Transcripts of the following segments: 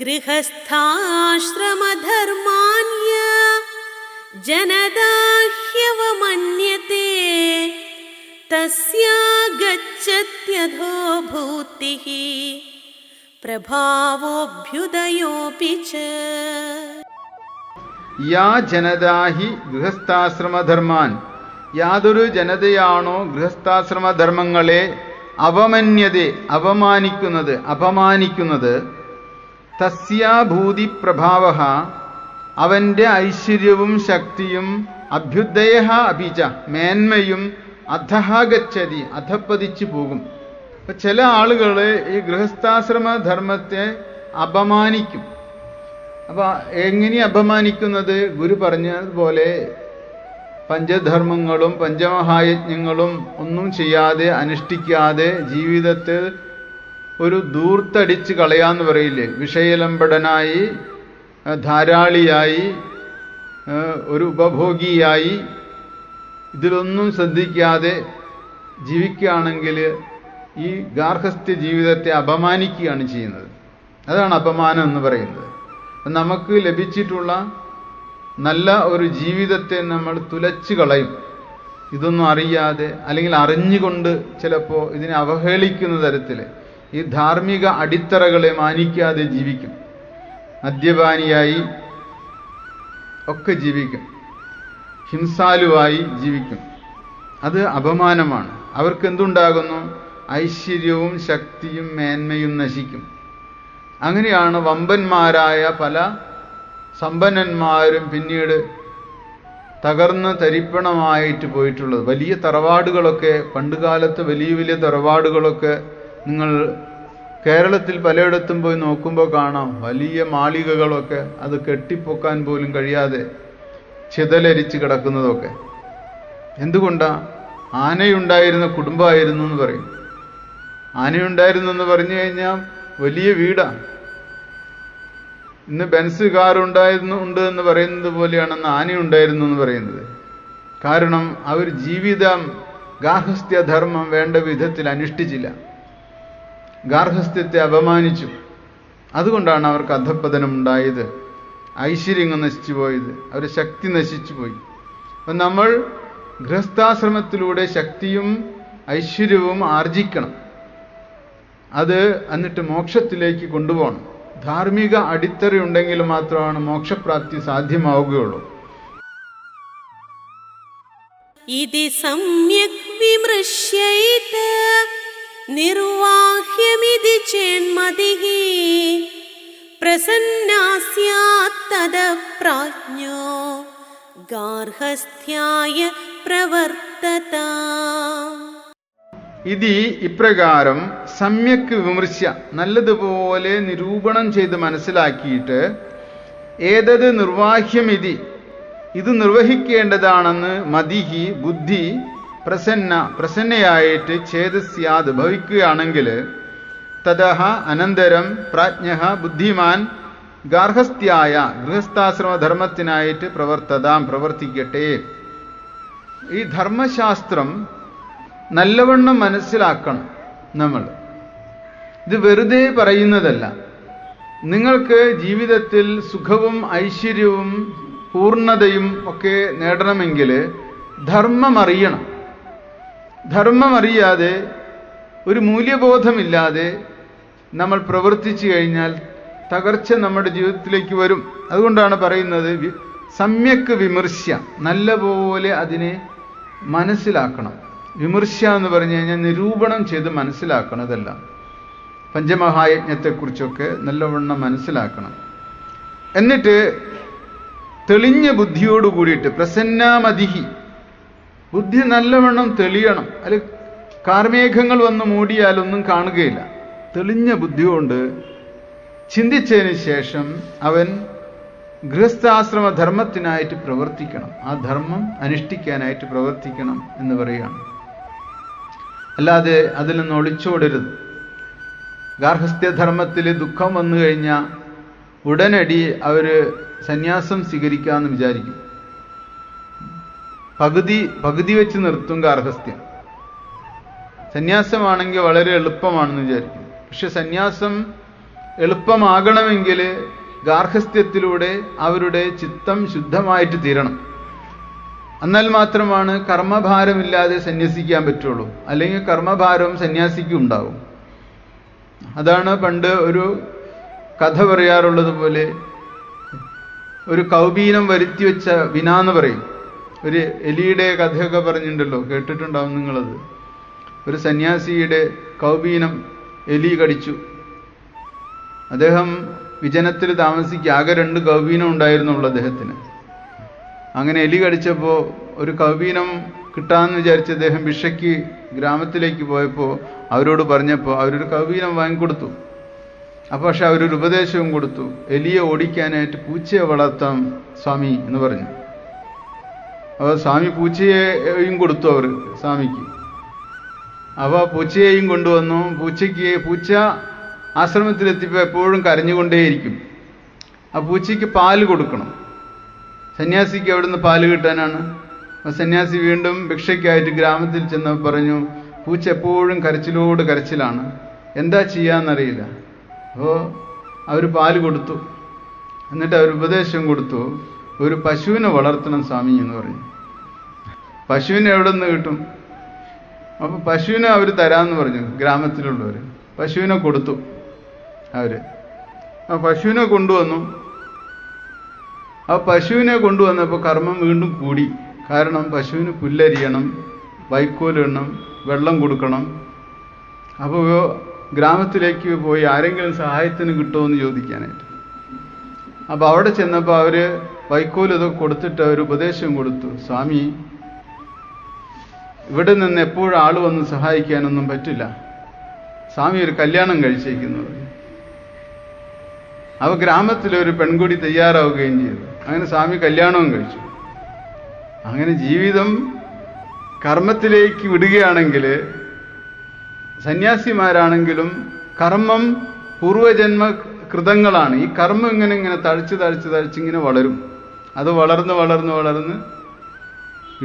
गृहस्थाश्रमधर्मान्य जनदाह्यवमन्यते तस्या गच्छत्यधो भूतिः പ്രഭാവോഭ്യുദയോപി യാ ജനതാഹി ഗൃഹസ്ഥാശ്രമധർമാൻ യാതൊരു ജനതയാണോ ഗൃഹസ്ഥാശ്രമധർമ്മങ്ങളെ അവമന്യതെ അപമാനിക്കുന്നത് അപമാനിക്കുന്നത്? തസ്യാഭൂതി പ്രഭാവ അവന്റെ ഐശ്വര്യവും ശക്തിയും അഭ്യുദയ അഭിച മേന്മയും അധഹാഗച്ചതി അധപ്പതിച്ചു പോകും. അപ്പൊ ചില ആളുകൾ ഈ ഗൃഹസ്ഥാശ്രമ ധർമ്മത്തെ അപമാനിക്കും. അപ്പൊ എങ്ങനെ അപമാനിക്കുന്നത്? ഗുരു പറഞ്ഞതുപോലെ പഞ്ചധർമ്മങ്ങളും പഞ്ചമഹായജ്ഞങ്ങളും ഒന്നും ചെയ്യാതെ അനുഷ്ഠിക്കാതെ ജീവിതത്തിൽ ഒരു ദൂർത്തടിച്ച് കളയാന്ന് പറയില്ലേ? വിഷയലംബടനായി ധാരാളിയായി ഒരു ഉപഭോഗിയായി ഇതിലൊന്നും ശ്രദ്ധിക്കാതെ ജീവിക്കുകയാണെങ്കിൽ ഈ ഗാർഹസ്ഥ്യ ജീവിതത്തെ അപമാനിക്കുകയാണ് ചെയ്യുന്നത്. അതാണ് അപമാനം എന്ന് പറയുന്നത്. നമുക്ക് ലഭിച്ചിട്ടുള്ള നല്ല ഒരു ജീവിതത്തെ നമ്മൾ തുലച്ചു കളയും. ഇതൊന്നും അറിയാതെ അല്ലെങ്കിൽ അറിഞ്ഞുകൊണ്ട് ചിലപ്പോൾ ഇതിനെ അവഹേളിക്കുന്ന തരത്തിൽ ഈ ധാർമ്മിക അടിത്തറകളെ മാനിക്കാതെ ജീവിക്കും. മദ്യപാനിയായി ഒക്കെ ജീവിക്കും. ഹിംസാലുവായി ജീവിക്കും. അത് അപമാനമാണ്. അവർക്ക് എന്തുണ്ടാകുന്നു ഐശ്വര്യവും ശക്തിയും മേന്മയും നശിക്കും. അങ്ങനെയാണ് വമ്പന്മാരായ പല സമ്പന്നന്മാരും പിന്നീട് തകർന്ന് തരിപ്പണമായിട്ട് പോയിട്ടുള്ളത്. വലിയ തറവാടുകളൊക്കെ പണ്ടുകാലത്ത് വലിയ വലിയ തറവാടുകളൊക്കെ നിങ്ങൾ കേരളത്തിൽ പലയിടത്തും പോയി നോക്കുമ്പോൾ കാണാം വലിയ മാളികകളൊക്കെ അത് കെട്ടിപ്പൊക്കാൻ പോലും കഴിയാതെ ചിതലരിച്ച് കിടക്കുന്നതൊക്കെ. എന്തുകൊണ്ടാ? ആനയുണ്ടായിരുന്ന കുടുംബമായിരുന്നു എന്ന് പറയും. ആനയുണ്ടായിരുന്നു എന്ന് പറഞ്ഞു കഴിഞ്ഞാൽ വലിയ വീടാണ് ഇന്ന് ബെൻസ് കാർ ഉണ്ടായിരുന്നു ഉണ്ട് എന്ന് പറയുന്നത് പോലെയാണ് അന്ന് ആനയുണ്ടായിരുന്നു എന്ന് പറയുന്നത്. കാരണം അവർ ജീവിതം ഗാഹസ്ത്യധർമ്മം വേണ്ട വിധത്തിൽ അനുഷ്ഠിച്ചില്ല. ഗാർഹസ്ഥ്യത്തെ അപമാനിച്ചു. അതുകൊണ്ടാണ് അവർക്ക് അധപ്പതനം ഉണ്ടായത്. ഐശ്വര്യങ്ങൾ നശിച്ചു പോയത്. അവരുടെ ശക്തി നശിച്ചു പോയി. അപ്പൊ നമ്മൾ ഗൃഹസ്ഥാശ്രമത്തിലൂടെ ശക്തിയും ഐശ്വര്യവും ആർജിക്കണം. അത് എന്നിട്ട് മോക്ഷത്തിലേക്ക് കൊണ്ടുപോകണം. ധാർമ്മിക അടിത്തറയുണ്ടെങ്കിൽ മാത്രമാണ് മോക്ഷപ്രാപ്തി സാധ്യമാവുകയുള്ളൂ. ഇത് സമ്യക് വിമൃശ്യൈത. निर्वाह्यमिति चेन्मतिः प्रसन्ना स्यात् तदः प्राज्ञो गार्हस्थ्याय प्रवर्तता ഇത് ഇപ്രകാരം സമ്യക്ക് വിമർശ്യ നല്ലതുപോലെ നിരൂപണം ചെയ്ത് മനസ്സിലാക്കിയിട്ട് ഏതത് നിർവാഹ്യമിതി ഇത് നിർവഹിക്കേണ്ടതാണെന്ന് മതിഹി ബുദ്ധി പ്രസന്ന പ്രസന്നയായിട്ട് ഛേദസ്യാത് ഭവിക്കുകയാണെങ്കിൽ തതഹ അനന്തരം പ്രാജ്ഞ ബുദ്ധിമാൻ ഗാർഹസ്ഥ്യായ ഗൃഹസ്ഥാശ്രമധർമ്മത്തിനായിട്ട് പ്രവർത്തതാം പ്രവർത്തിക്കട്ടെ. ഈ ധർമ്മശാസ്ത്രം നല്ലവണ്ണം മനസ്സിലാക്കണം നമ്മൾ. ഇത് വെറുതെ പറയുന്നതല്ല. നിങ്ങൾക്ക് ജീവിതത്തിൽ സുഖവും ഐശ്വര്യവും പൂർണതയും ഒക്കെ നേടണമെങ്കിൽ ധർമ്മം അറിയണം. ധർമ്മം അറിയാതെ ഒരു മൂല്യബോധമില്ലാതെ നമ്മൾ പ്രവർത്തിച്ചു കഴിഞ്ഞാൽ തകർച്ച നമ്മുടെ ജീവിതത്തിലേക്ക് വരും. അതുകൊണ്ടാണ് പറയുന്നത് സമ്യക്ക് വിമർശ നല്ലപോലെ അതിനെ മനസ്സിലാക്കണം. വിമർശ എന്ന് പറഞ്ഞു കഴിഞ്ഞാൽ നിരൂപണം ചെയ്ത് മനസ്സിലാക്കണതല്ല. പഞ്ചമഹായജ്ഞത്തെക്കുറിച്ചൊക്കെ നല്ലവണ്ണം മനസ്സിലാക്കണം. എന്നിട്ട് തെളിഞ്ഞ ബുദ്ധിയോട് കൂടിയിട്ട് പ്രസന്നാമതിഹി ബുദ്ധി നല്ലവണ്ണം തെളിയണം. അല്ലെ കാർമേഘങ്ങൾ വന്ന് മൂടിയാലൊന്നും കാണുകയില്ല. തെളിഞ്ഞ ബുദ്ധി കൊണ്ട് ചിന്തിച്ചതിന് ശേഷം അവൻ ഗൃഹസ്ഥാശ്രമ ധർമ്മത്തിനായിട്ട് പ്രവർത്തിക്കണം. ആ ധർമ്മം അനുഷ്ഠിക്കാനായിട്ട് പ്രവർത്തിക്കണം എന്ന് പറയുകയാണ്. അല്ലാതെ അതിൽ നിന്ന് ഒളിച്ചോടരുത്. ഗാർഹസ്ഥ്യധർമ്മത്തിൽ ദുഃഖം വന്നു കഴിഞ്ഞാൽ ഉടനടി അവർ സന്യാസം സ്വീകരിക്കാമെന്ന് വിചാരിക്കും. പകുതി പകുതി വെച്ച് നിർത്തും ഗാർഹസ്ഥ്യം സന്യാസമാണെങ്കിൽ വളരെ എളുപ്പമാണെന്ന് വിചാരിക്കും. പക്ഷെ സന്യാസം എളുപ്പമാകണമെങ്കിൽ ഗാർഹസ്ഥ്യത്തിലൂടെ അവരുടെ ചിത്തം ശുദ്ധമായിട്ട് തീരണം. എന്നാൽ മാത്രമാണ് കർമ്മഭാരമില്ലാതെ സന്യസിക്കാൻ പറ്റുള്ളൂ. അല്ലെങ്കിൽ കർമ്മഭാരവും സന്യാസിക്കും ഉണ്ടാവും. അതാണ് പണ്ട് ഒരു കഥ പറയാറുള്ളത് പോലെ ഒരു കൗബീനം വരുത്തി വെച്ച വിന എന്ന് പറയും. ഒരു എലിയുടെ കഥയൊക്കെ പറഞ്ഞിട്ടുണ്ടല്ലോ കേട്ടിട്ടുണ്ടാവും നിങ്ങളത്. ഒരു സന്യാസിയുടെ കൗബീനം എലി കടിച്ചു. അദ്ദേഹം വിജനത്തിൽ താമസിക്കുക ആകെ രണ്ട് കൗബീനം ഉണ്ടായിരുന്നുള്ളൂ അദ്ദേഹത്തിന്. അങ്ങനെ എലി കടിച്ചപ്പോൾ ഒരു കൗബീനം കിട്ടാമെന്ന് വിചാരിച്ച് അദ്ദേഹം ഭിക്ഷയ്ക്ക് ഗ്രാമത്തിലേക്ക് പോയപ്പോൾ അവരോട് പറഞ്ഞപ്പോൾ അവരൊരു കൗബീനം വാങ്ങിക്കൊടുത്തു. അപ്പോൾ പക്ഷെ അവരൊരു ഉപദേശവും കൊടുത്തു. എലിയെ ഓടിക്കാനായിട്ട് പൂച്ചയെ വളർത്താം സ്വാമി എന്ന് പറഞ്ഞു. അപ്പോൾ സ്വാമി പൂച്ചയെയും കൊടുത്തു അവർ സ്വാമിക്ക്. അപ്പോൾ പൂച്ചയെയും കൊണ്ടുവന്നു. പൂച്ചയ്ക്ക് പൂച്ച ആശ്രമത്തിലെത്തിയപ്പോൾ എപ്പോഴും കരഞ്ഞുകൊണ്ടേയിരിക്കും. ആ പൂച്ചയ്ക്ക് പാൽ കൊടുക്കണം. സന്യാസിക്ക് അവിടുന്ന് പാൽ കിട്ടാനാണ്. അപ്പോൾ സന്യാസി വീണ്ടും ഭിക്ഷയ്ക്കായിട്ട് ഗ്രാമത്തിൽ ചെന്ന് പറഞ്ഞു പൂച്ച എപ്പോഴും കരച്ചിലോട് കരച്ചിലാണ്. എന്താ ചെയ്യാന്നറിയില്ല. അപ്പോൾ അവർ പാൽ കൊടുത്തു. എന്നിട്ട് അവർ ഉപദേശം കൊടുത്തു. ഒരു പശുവിനെ വളർത്തണം സ്വാമി എന്ന് പറഞ്ഞു പശുവിനെ എവിടെ നിന്ന് കിട്ടും? അപ്പോൾ പശുവിനെ അവർ തരാമെന്ന് പറഞ്ഞു ഗ്രാമത്തിലുള്ളവർ പശുവിനെ കൊടുത്തു അവർ. ആ പശുവിനെ കൊണ്ടുവന്നു. ആ പശുവിനെ കൊണ്ടുവന്നപ്പോൾ കർമ്മം വീണ്ടും കൂടി. കാരണം പശുവിന് പുല്ലരിയണം വൈക്കോലിടണം വെള്ളം കൊടുക്കണം. അപ്പോൾ ഗ്രാമത്തിലേക്ക് പോയി ആരെങ്കിലും സഹായത്തിന് കിട്ടുമോ എന്ന് ചോദിക്കാനായിട്ട്. അപ്പോൾ അവിടെ ചെന്നപ്പോൾ അവർ വൈക്കോൽ ഇതൊക്കെ കൊടുത്തിട്ട് അവർ ഉപദേശം കൊടുത്തു. സ്വാമി ഇവിടെ നിന്ന് എപ്പോഴും ആൾ വന്ന് സഹായിക്കാനൊന്നും പറ്റില്ല. സ്വാമി ഒരു കല്യാണം കഴിച്ചേക്കുന്നത് അവ ഗ്രാമത്തിലൊരു പെൺകുടി തയ്യാറാവുകയും ചെയ്തു. അങ്ങനെ സ്വാമി കല്യാണവും കഴിച്ചു. അങ്ങനെ ജീവിതം കർമ്മത്തിലേക്ക് വിടുകയാണെങ്കിൽ സന്യാസിമാരാണെങ്കിലും കർമ്മം പൂർവജന്മ കൃതങ്ങളാണ്. ഈ കർമ്മം ഇങ്ങനെ ഇങ്ങനെ തഴിച്ച് തഴിച്ച് ഇങ്ങനെ വളരും. അത് വളർന്ന് വളർന്ന് വളർന്ന്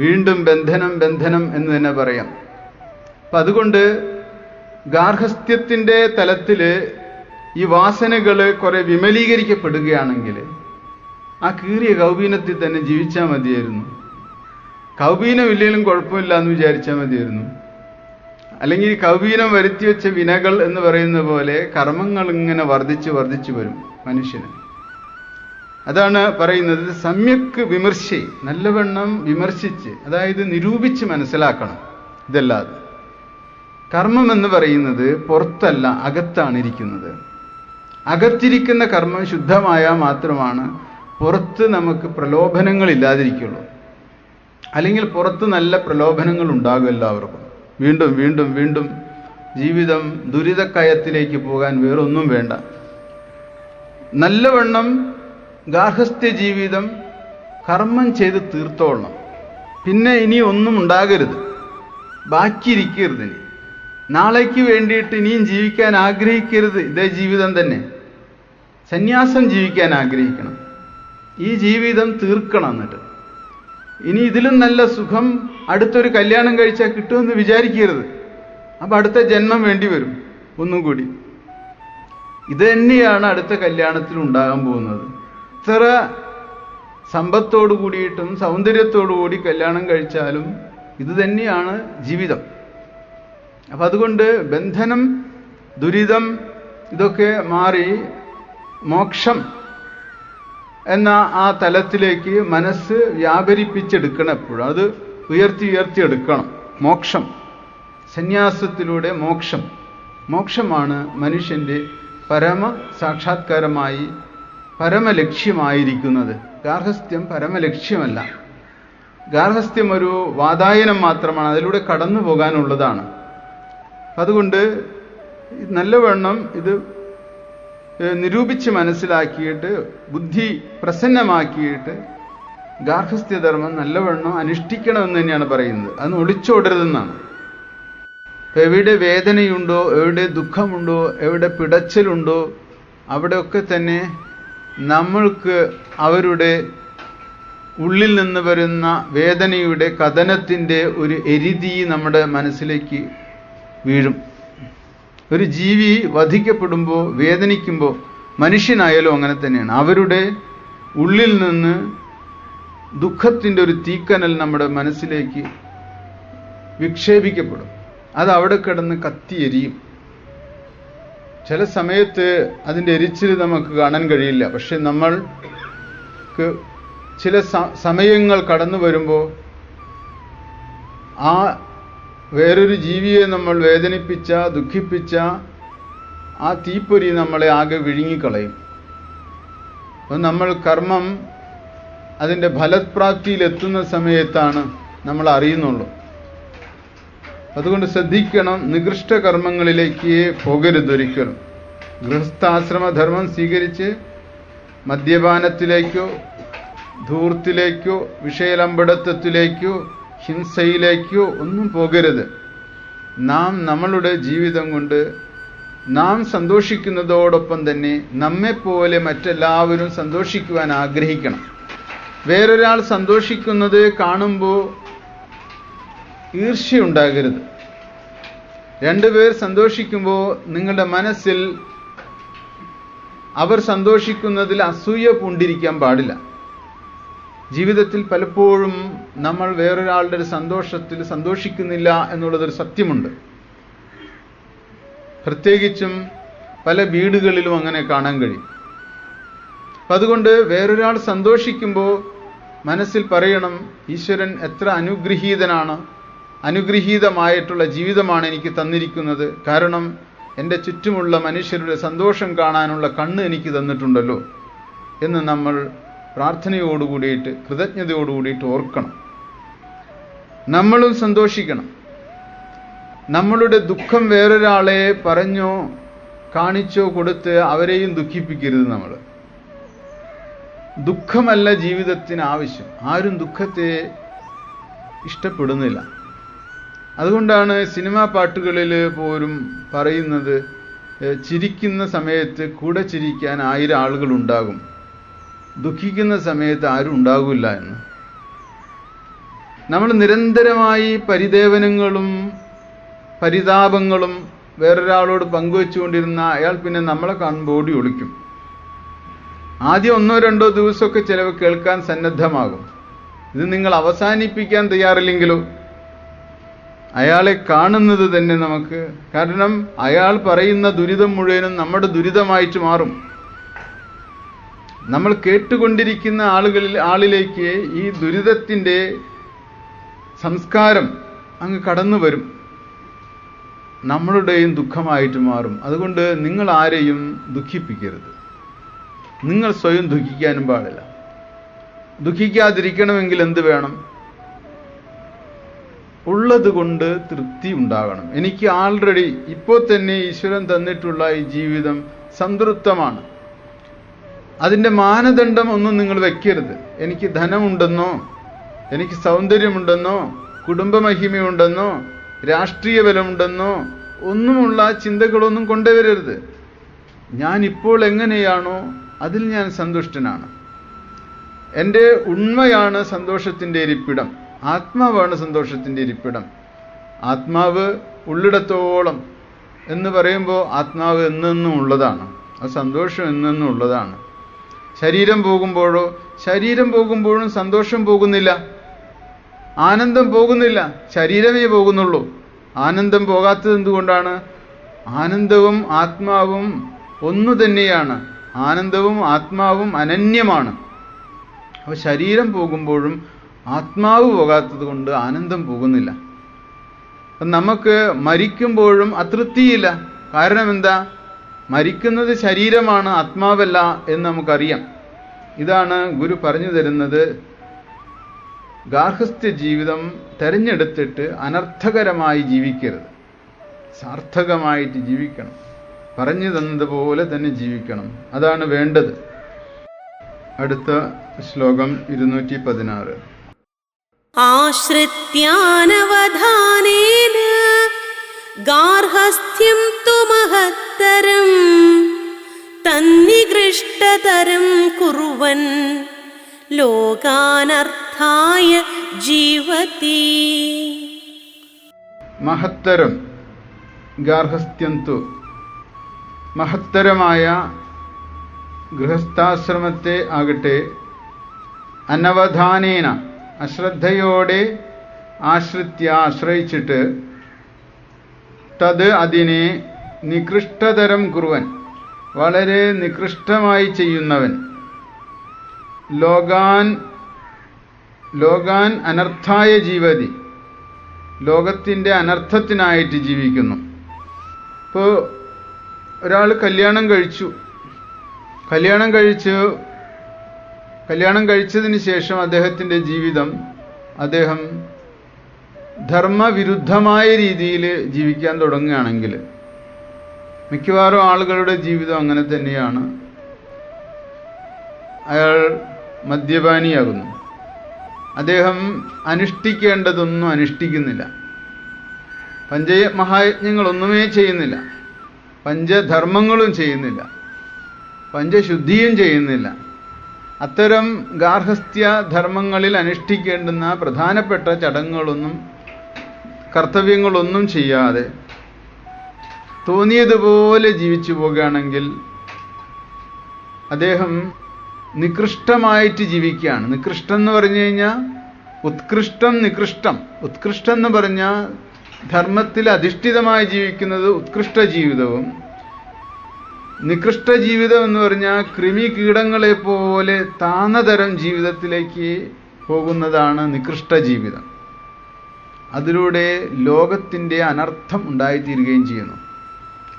വീണ്ടും ബന്ധനം ബന്ധനം എന്ന് തന്നെ പറയാം. അപ്പം അതുകൊണ്ട് ഗാർഹസ്ഥ്യത്തിന്റെ തലത്തിൽ ഈ വാസനകൾ കുറെ വിമലീകരിക്കപ്പെടുകയാണെങ്കിൽ ആ കീറിയ കൗപീനത്തിൽ തന്നെ ജീവിച്ചാൽ മതിയായിരുന്നു. കൗപീനം ഇല്ലെങ്കിലും കുഴപ്പമില്ല എന്ന് വിചാരിച്ചാൽ മതിയായിരുന്നു. അല്ലെങ്കിൽ ഈ കൗബീനം വരുത്തി വെച്ച വിനകൾ എന്ന് പറയുന്ന പോലെ കർമ്മങ്ങൾ ഇങ്ങനെ വർദ്ധിച്ച് വർദ്ധിച്ചു വരും മനുഷ്യന്. അതാണ് പറയുന്നത് സമ്യക്ക് വിമർശി നല്ലവണ്ണം വിമർശിച്ച് അതായത് നിരൂപിച്ച് മനസ്സിലാക്കണം ഇതല്ലാതെ. കർമ്മം എന്ന് പറയുന്നത് പുറത്തല്ല അകത്താണ് ഇരിക്കുന്നത്. അകത്തിരിക്കുന്ന കർമ്മം ശുദ്ധമായാൽ മാത്രമാണ് പുറത്ത് നമുക്ക് പ്രലോഭനങ്ങൾ ഇല്ലാതിരിക്കുള്ളൂ. അല്ലെങ്കിൽ പുറത്ത് നല്ല പ്രലോഭനങ്ങൾ ഉണ്ടാകും എല്ലാവർക്കും. വീണ്ടും വീണ്ടും വീണ്ടും ജീവിതം ദുരിതക്കയത്തിലേക്ക് പോകാൻ വേറൊന്നും വേണ്ട. നല്ലവണ്ണം ഗാർഹസ്ഥ്യ ജീവിതം കർമ്മം ചെയ്ത് തീർത്തോളണം. പിന്നെ ഇനി ഒന്നും ഉണ്ടാകരുത്. ബാക്കിയിരിക്കരുത് ഇനി. നാളേക്ക് വേണ്ടിയിട്ട് ഇനിയും ജീവിക്കാൻ ആഗ്രഹിക്കരുത് ഇതേ ജീവിതം തന്നെ. സന്യാസം ജീവിക്കാൻ ആഗ്രഹിക്കണം. ഈ ജീവിതം തീർക്കണം എന്നിട്ട്. ഇനി ഇതിലും നല്ല സുഖം അടുത്തൊരു കല്യാണം കഴിച്ചാൽ കിട്ടുമെന്ന് വിചാരിക്കരുത്. അപ്പം അടുത്ത ജന്മം വേണ്ടി വരും ഒന്നും കൂടി. ഇത് തന്നെയാണ് അടുത്ത കല്യാണത്തിൽ ഉണ്ടാകാൻ പോകുന്നത്. ഇത്ര സമ്പത്തോടു കൂടിയിട്ടും സൗന്ദര്യത്തോടു കൂടി കല്യാണം കഴിച്ചാലും ഇത് തന്നെയാണ് ജീവിതം. അപ്പം അതുകൊണ്ട് ബന്ധനം ദുരിതം ഇതൊക്കെ മാറി മോക്ഷം എന്ന ആ തലത്തിലേക്ക് മനസ്സ് വ്യാപരിപ്പിച്ചെടുക്കണം എപ്പോഴും. അത് ഉയർത്തി ഉയർത്തി എടുക്കണം. മോക്ഷം. സന്യാസത്തിലൂടെ മോക്ഷം. മോക്ഷമാണ് മനുഷ്യന്റെ പരമ സാക്ഷാത്കാരമായി പരമലക്ഷ്യമായിരിക്കുന്നത്. ഗാർഹസ്ഥ്യം പരമലക്ഷ്യമല്ല. ഗാർഹസ്ഥ്യം ഒരു വാതായനം മാത്രമാണ്. അതിലൂടെ കടന്നു പോകാനുള്ളതാണ് അതുകൊണ്ട് നല്ലവണ്ണം ഇത് നിരൂപിച്ച് മനസ്സിലാക്കിയിട്ട് ബുദ്ധി പ്രസന്നമാക്കിയിട്ട് ഗാർഹസ്ഥ്യധർമ്മം നല്ലവണ്ണം അനുഷ്ഠിക്കണമെന്ന് തന്നെയാണ് പറയുന്നത്. അതൊന്നും ഒളിച്ചോടരുതെന്നാണ്. എവിടെ വേദനയുണ്ടോ എവിടെ ദുഃഖമുണ്ടോ എവിടെ പിടച്ചിലുണ്ടോ അവിടെയൊക്കെ തന്നെ നമ്മൾക്ക് അവരുടെ ഉള്ളിൽ നിന്ന് വരുന്ന വേദനയുടെ കഥനത്തിന്റെ ഒരു എരിതി നമ്മുടെ മനസ്സിലേക്ക് വീഴും. ഒരു ജീവി വധിക്കപ്പെടുമ്പോൾ വേദനിക്കുമ്പോൾ മനുഷ്യനായാലും അങ്ങനെ തന്നെയാണ്. അവരുടെ ഉള്ളിൽ നിന്ന് ദുഃഖത്തിന്റെ ഒരു തീക്കനൽ നമ്മുടെ മനസ്സിലേക്ക് വിക്ഷേപിക്കപ്പെടും. അത് അവിടെ കിടന്ന് കത്തിയെരിയും. ചില സമയത്ത് അതിന്റെ എരിച്ചിൽ നമുക്ക് കാണാൻ കഴിയില്ല. പക്ഷെ നമ്മൾക്ക് ചില സമയങ്ങൾ കടന്നു വരുമ്പോൾ ആ വേറൊരു ജീവിയെ നമ്മൾ വേദനിപ്പിച്ച ദുഃഖിപ്പിച്ച ആ തീപ്പൊരി നമ്മളെ ആകെ വിഴുങ്ങിക്കളയും. അപ്പോൾ നമ്മൾ കർമ്മം അതിന്റെ ഫലപ്രാപ്തിയിലെത്തുന്ന സമയത്താണ് നമ്മൾ അറിയുന്നുള്ളൂ. അതുകൊണ്ട് ശ്രദ്ധിക്കണം നികൃഷ്ട കർമ്മങ്ങളിലേക്ക് പോകരുതൊരിക്കലും ഗൃഹസ്ഥാശ്രമധർമ്മം സ്വീകരിച്ച് മദ്യപാനത്തിലേക്കോ ധൂർത്തിലേക്കോ വിഷയലമ്പടത്വത്തിലേക്കോ ഹിംസയിലേക്കോ ഒന്നും പോകരുത്. നാം നമ്മളുടെ ജീവിതം കൊണ്ട് നാം സന്തോഷിക്കുന്നതോടൊപ്പം തന്നെ നമ്മെപ്പോലെ മറ്റെല്ലാവരും സന്തോഷിക്കുവാൻ ആഗ്രഹിക്കണം. വേറൊരാൾ സന്തോഷിക്കുന്നത് കാണുമ്പോൾ ഈർഷ്യയുണ്ടാകരുത്. രണ്ടുപേർ സന്തോഷിക്കുമ്പോൾ നിങ്ങളുടെ മനസ്സിൽ അവർ സന്തോഷിക്കുന്നതിൽ അസൂയ പൂണ്ടിരിക്കാൻ പാടില്ല. ജീവിതത്തിൽ പലപ്പോഴും നമ്മൾ വേറൊരാളുടെ ഒരു സന്തോഷത്തിൽ സന്തോഷിക്കുന്നില്ല എന്നുള്ളതൊരു സത്യമുണ്ട്. പ്രത്യേകിച്ചും പല വീടുകളിലും അങ്ങനെ കാണാൻ കഴിയും. അപ്പം അതുകൊണ്ട് വേറൊരാൾ സന്തോഷിക്കുമ്പോൾ മനസ്സിൽ പറയണം ഈശ്വരൻ എത്ര അനുഗ്രഹീതനാണ് അനുഗ്രഹീതമായിട്ടുള്ള ജീവിതമാണ് എനിക്ക് തന്നിരിക്കുന്നത്. കാരണം എന്റെ ചുറ്റുമുള്ള മനുഷ്യരുടെ സന്തോഷം കാണാനുള്ള കണ്ണ് എനിക്ക് തന്നിട്ടുണ്ടല്ലോ എന്ന് നമ്മൾ പ്രാർത്ഥനയോടുകൂടിയിട്ട് കൃതജ്ഞതയോടുകൂടിയിട്ട് ഓർക്കണം. നമ്മളും സന്തോഷിക്കണം. നമ്മളുടെ ദുഃഖം വേറൊരാളെ പറഞ്ഞോ കാണിച്ചോ കൊടുത്ത് അവരെയും ദുഃഖിപ്പിക്കരുത് നമ്മൾ ദുഃഖമല്ല ജീവിതത്തിന് ആവശ്യം. ആരും ദുഃഖത്തെ ഇഷ്ടപ്പെടുന്നില്ല. അതുകൊണ്ടാണ് സിനിമാ പാട്ടുകളിൽ പോലും പറയുന്നത് ചിരിക്കുന്ന സമയത്ത് കൂടെ ചിരിക്കാൻ ആയിരം ആളുകൾ ഉണ്ടാകും ദുഃഖിക്കുന്ന സമയത്ത് ആരും ഉണ്ടാകില്ല എന്ന്. നമ്മൾ നിരന്തരമായി പരിദേവനങ്ങളും പരിതാപങ്ങളും വേറൊരാളോട് പങ്കുവെച്ചുകൊണ്ടിരുന്ന അയാൾ പിന്നെ നമ്മളെ കാണുമ്പോൾ ഓടി ഒളിക്കും. ആദ്യം ഒന്നോ രണ്ടോ ദിവസമൊക്കെ ചിലവ് കേൾക്കാൻ സന്നദ്ധമാകും. ഇത് നിങ്ങൾ അവസാനിപ്പിക്കാൻ തയ്യാറില്ലെങ്കിലോ? അയാളെ കാണുന്നത് തന്നെ നമുക്ക്. കാരണം അയാൾ പറയുന്ന ദുരിതം മുഴുവനും നമ്മുടെ ദുരിതമായിട്ട് മാറും. നമ്മൾ കേട്ടുകൊണ്ടിരിക്കുന്ന ആളുകളിൽ ആളിലേക്ക് ഈ ദുരിതത്തിന്റെ സംസ്കാരം അങ്ങ് കടന്നു വരും. നമ്മളുടെയും ദുഃഖമായിട്ട് മാറും. അതുകൊണ്ട് നിങ്ങൾ ആരെയും ദുഃഖിപ്പിക്കരുത്. നിങ്ങൾ സ്വയം ദുഃഖിക്കാനും പാടില്ല. ദുഃഖിക്കാതിരിക്കണമെങ്കിൽ എന്ത് വേണം? ഉള്ളത് കൊണ്ട് തൃപ്തി ഉണ്ടാകണം. എനിക്ക് ആൾറെഡി ഇപ്പോൾ തന്നെ ഈശ്വരൻ തന്നിട്ടുള്ള ഈ ജീവിതം സംതൃപ്തമാണ്. അതിന്റെ മാനദണ്ഡം ഒന്നും നിങ്ങൾ വെക്കരുത്. എനിക്ക് ധനമുണ്ടെന്നോ എനിക്ക് സൗന്ദര്യമുണ്ടെന്നോ കുടുംബമഹിമയുണ്ടെന്നോ രാഷ്ട്രീയ ബലമുണ്ടെന്നോ ഒന്നുമുള്ള ചിന്തകളൊന്നും കൊണ്ടുവരരുത്. ഞാൻ ഇപ്പോൾ എങ്ങനെയാണോ അതിൽ ഞാൻ സന്തുഷ്ടനാണ്. എന്റെ ഉണ്മയാണ് സന്തോഷത്തിന്റെ ഇരിപ്പിടം. ആത്മാവാണ് സന്തോഷത്തിന്റെ ഇരിപ്പിടം. ആത്മാവ് ഉള്ളിടത്തോളം എന്ന് പറയുമ്പോൾ ആത്മാവ് എന്നെന്നും ഉള്ളതാണ്. ആ സന്തോഷം എന്നെന്നും ഉള്ളതാണ്. ശരീരം പോകുമ്പോഴോ ശരീരം പോകുമ്പോഴും സന്തോഷം പോകുന്നില്ല. ആനന്ദം പോകുന്നില്ല. ശരീരമേ പോകുന്നുള്ളൂ. ആനന്ദം പോകാത്തത് എന്തുകൊണ്ടാണ്? ആനന്ദവും ആത്മാവും ഒന്നു തന്നെയാണ്. ആനന്ദവും ആത്മാവും അനന്യമാണ്. അപ്പോൾ ശരീരം പോകുമ്പോഴും ആത്മാവ് പോകാത്തത് കൊണ്ട് ആനന്ദം പോകുന്നില്ല. നമുക്ക് മരിക്കുമ്പോഴും അതൃപ്തിയില്ല. കാരണം എന്താ? മരിക്കുന്നത് ശരീരമാണ് ആത്മാവല്ല എന്ന് നമുക്കറിയാം. ഇതാണ് ഗുരു പറഞ്ഞു തരുന്നത്. ഗാർഹസ്ഥ്യ ജീവിതം തെരഞ്ഞെടുത്തിട്ട് അനർത്ഥകരമായി ജീവിക്കരുത്. സാർത്ഥകമായിട്ട് ജീവിക്കണം. പറഞ്ഞു തന്നതുപോലെ തന്നെ ജീവിക്കണം. അതാണ് വേണ്ടത്. അടുത്ത ശ്ലോകം ഇരുന്നൂറ്റി പതിനാറ്. ഗാർഹസ്ഥ്യം തു മഹത്തരം. തന്നികൃഷ്ടതരം കുറുവൻ. ലോകാനർത്ഥായ ജീവതി. മഹത്തരം ഗാർഹസ്ഥ്യം തു. മഹത്തരമായ ഗൃഹസ്ഥാശ്രമത്തെ ആകട്ടെ അനവധാനേന അശ്രദ്ധയോടെ ആശ്രിത്യ ആശ്രയിച്ചിട്ട് തത് അതിനെ നികൃഷ്ടതരം കുറുവൻ. വളരെ നികൃഷ്ടമായി ചെയ്യുന്നവൻ. ലോകാൻ ലോകാൻ അനർത്ഥായ ജീവതി. ലോകത്തിന്റെ അനർത്ഥത്തിനായിട്ട് ജീവിക്കുന്നു. ഇപ്പോൾ ഒരാൾ കല്യാണം കഴിച്ചു. കല്യാണം കഴിച്ച് കല്യാണം കഴിച്ചതിന് ശേഷം അദ്ദേഹത്തിന്റെ ജീവിതം അദ്ദേഹം ധർമ്മവിരുദ്ധമായ രീതിയിൽ ജീവിക്കാൻ തുടങ്ങുകയാണെങ്കിൽ മിക്കവാറും ആളുകളുടെ ജീവിതം അങ്ങനെ തന്നെയാണ്. അയാൾ മദ്യപാനിയാകുന്നു. അദ്ദേഹം അനുഷ്ഠിക്കേണ്ടതൊന്നും അനുഷ്ഠിക്കുന്നില്ല. പഞ്ചമഹായജ്ഞങ്ങളൊന്നുമേ ചെയ്യുന്നില്ല. പഞ്ചധർമ്മങ്ങളും ചെയ്യുന്നില്ല. പഞ്ചശുദ്ധിയും ചെയ്യുന്നില്ല. അത്തരം ഗാർഹസ്ഥ്യ ധർമ്മങ്ങളിൽ അനുഷ്ഠിക്കേണ്ടുന്ന പ്രധാനപ്പെട്ട ചടങ്ങുകളൊന്നും കർത്തവ്യങ്ങളൊന്നും ചെയ്യാതെ തോന്നിയതുപോലെ ജീവിച്ചു പോകുകയാണെങ്കിൽ അദ്ദേഹം നികൃഷ്ടമായിട്ട് ജീവിക്കുകയാണ്. നികൃഷ്ടം എന്ന് പറഞ്ഞു കഴിഞ്ഞാൽ ഉത്കൃഷ്ടം നികൃഷ്ടം. ഉത്കൃഷ്ടം എന്ന് പറഞ്ഞാൽ ധർമ്മത്തിൽ അധിഷ്ഠിതമായി ജീവിക്കുന്നത് ഉത്കൃഷ്ട ജീവിതവും നികൃഷ്ട ജീവിതം എന്ന് പറഞ്ഞാൽ കൃമി കീടങ്ങളെ പോലെ താന്നതരം ജീവിതത്തിലേക്ക് പോകുന്നതാണ് നികൃഷ്ട ജീവിതം. അതിലൂടെ ലോകത്തിന്റെ അനർത്ഥം ഉണ്ടായിത്തീരുകയും ചെയ്യുന്നു.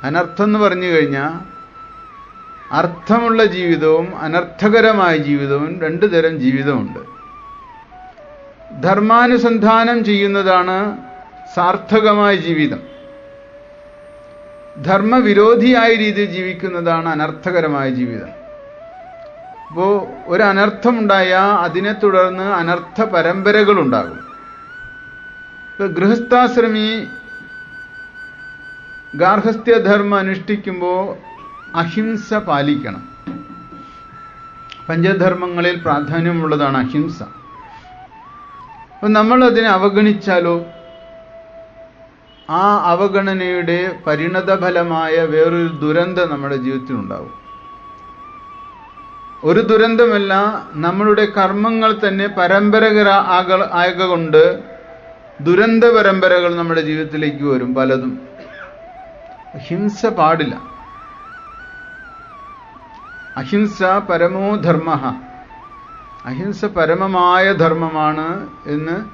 അനർത്ഥം എന്ന് പറഞ്ഞു കഴിഞ്ഞാൽ അർത്ഥമുള്ള ജീവിതവും അനർത്ഥകരമായ ജീവിതവും രണ്ടു തരം ജീവിതമുണ്ട്. ധർമാനുസന്ധാനം ചെയ്യുന്നതാണ് സാർത്ഥകമായ ജീവിതം. ധർമ്മവിരോധിയായ രീതിയിൽ ജീവിക്കുന്നതാണ് അനർത്ഥകരമായ ജീവിതം. അപ്പോൾ ഒരു അനർത്ഥമുണ്ടായാൽ അതിനെ തുടർന്ന് അനർത്ഥ പരമ്പരകളുണ്ടാകും ഇപ്പോൾ ഗൃഹസ്ഥാശ്രമി ഗാർഹസ്ഥ്യധർമ്മം അനുഷ്ഠിക്കുമ്പോൾ അഹിംസ പാലിക്കണം. പഞ്ചധർമ്മങ്ങളിൽ പ്രാധാന്യമുള്ളതാണ് അഹിംസ. അപ്പം നമ്മൾ അതിനെ അവഗണിച്ചാലോ? ആ അവഗണനയുടെ പരിണതഫലമായ വേറൊരു ദുരന്തം നമ്മുടെ ജീവിതത്തിൽ ജീവിതത്തിലുണ്ടാവും. ഒരു ദുരന്തമല്ല നമ്മളുടെ കർമ്മങ്ങൾ തന്നെ പരമ്പരകര ആക ആയകൊണ്ട് ദുരന്ത പരമ്പരകൾ നമ്മുടെ ജീവിതത്തിലേക്ക് വരും പലതും. അഹിംസ പാടില്ല. അഹിംസ പരമോ ധർമ്മ. അഹിംസ പരമമായ ധർമ്മമാണ് എന്ന്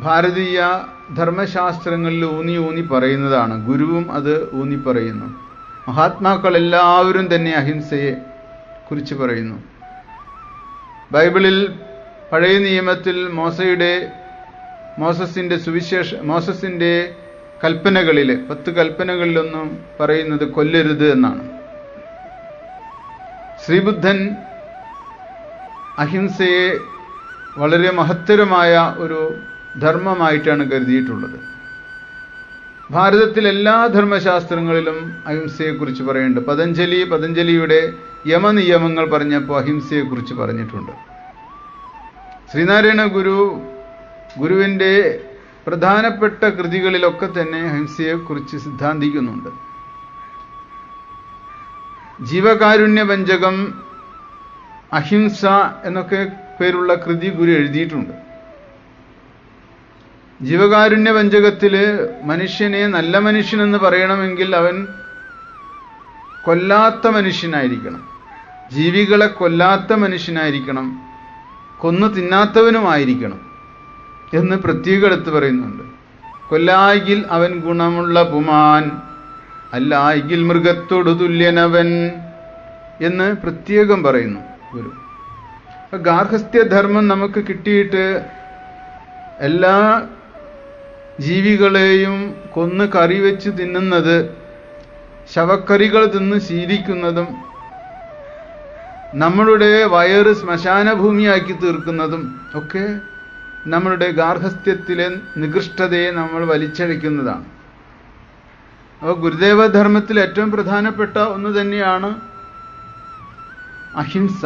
ഭാരതീയ ധർമ്മശാസ്ത്രങ്ങളിൽ ഊന്നി ഊന്നി പറയുന്നതാണ്. ഗുരുവും അത് ഊന്നി പറയുന്നു. മഹാത്മാക്കൾ എല്ലാവരും തന്നെ അഹിംസയെ കുറിച്ച് പറയുന്നു. ബൈബിളിൽ പഴയ നിയമത്തിൽ മോസയുടെ മോസസിന്റെ സുവിശേഷ മോസസിന്റെ കൽപ്പനകളിൽ പത്ത് കൽപ്പനകളിലൊന്നും പറയുന്നത് കൊല്ലരുത് എന്നാണ്. ശ്രീബുദ്ധൻ അഹിംസയെ വളരെ മഹത്തരമായ ഒരു ധർമ്മമായിട്ടാണ് കരുതിയിട്ടുള്ളത്. ഭാരതത്തിലെല്ലാ ധർമ്മശാസ്ത്രങ്ങളിലും അഹിംസയെക്കുറിച്ച് പറയുന്നുണ്ട് പതഞ്ജലി പതഞ്ജലിയുടെ യമനിയമങ്ങൾ പറഞ്ഞപ്പോൾ അഹിംസയെക്കുറിച്ച് പറഞ്ഞിട്ടുണ്ട്. ശ്രീനാരായണ ഗുരു ഗുരുവിന്റെ പ്രധാനപ്പെട്ട കൃതികളിലൊക്കെ തന്നെ അഹിംസയെക്കുറിച്ച് സിദ്ധാന്തിക്കുന്നുണ്ട്. ജീവകാരുണ്യ വഞ്ചകം അഹിംസ എന്നൊക്കെ പേരുള്ള കൃതി ഗുരു എഴുതിയിട്ടുണ്ട്. ജീവകാരുണ്യ പഞ്ചകത്തിൽ മനുഷ്യനെ നല്ല മനുഷ്യനെന്ന് പറയണമെങ്കിൽ അവൻ കൊല്ലാത്ത മനുഷ്യനായിരിക്കണം. ജീവികളെ കൊല്ലാത്ത മനുഷ്യനായിരിക്കണം. കൊന്നു തിന്നാത്തവനുമായിരിക്കണം എന്ന് പ്രത്യേകം എടുത്ത് പറയുന്നുണ്ട്. കൊല്ലായിൽ അവൻ ഗുണമുള്ള പുമാൻ അല്ലായിൽ മൃഗത്തോടു തുല്യനവൻ എന്ന് പ്രത്യേകം പറയുന്നു ഗുരു. ഗാർഹസ്ഥ്യധർമ്മം നമുക്ക് കിട്ടിയിട്ട് എല്ലാ ജീവികളെയും കൊന്ന് കറി വെച്ച് തിന്നുന്നത് ശവക്കറികൾ തിന്ന് ശീലിക്കുന്നതും നമ്മളുടെ വയറ് ശ്മശാനഭൂമിയാക്കി തീർക്കുന്നതും ഒക്കെ നമ്മളുടെ ഗാർഹസ്ഥ്യത്തിലെ നികൃഷ്ടതയെ നമ്മൾ വലിച്ചഴിക്കുന്നതാണ്. അപ്പോൾ ഗുരുദേവ ധർമ്മത്തിൽ ഏറ്റവും പ്രധാനപ്പെട്ട ഒന്ന് തന്നെയാണ് അഹിംസ.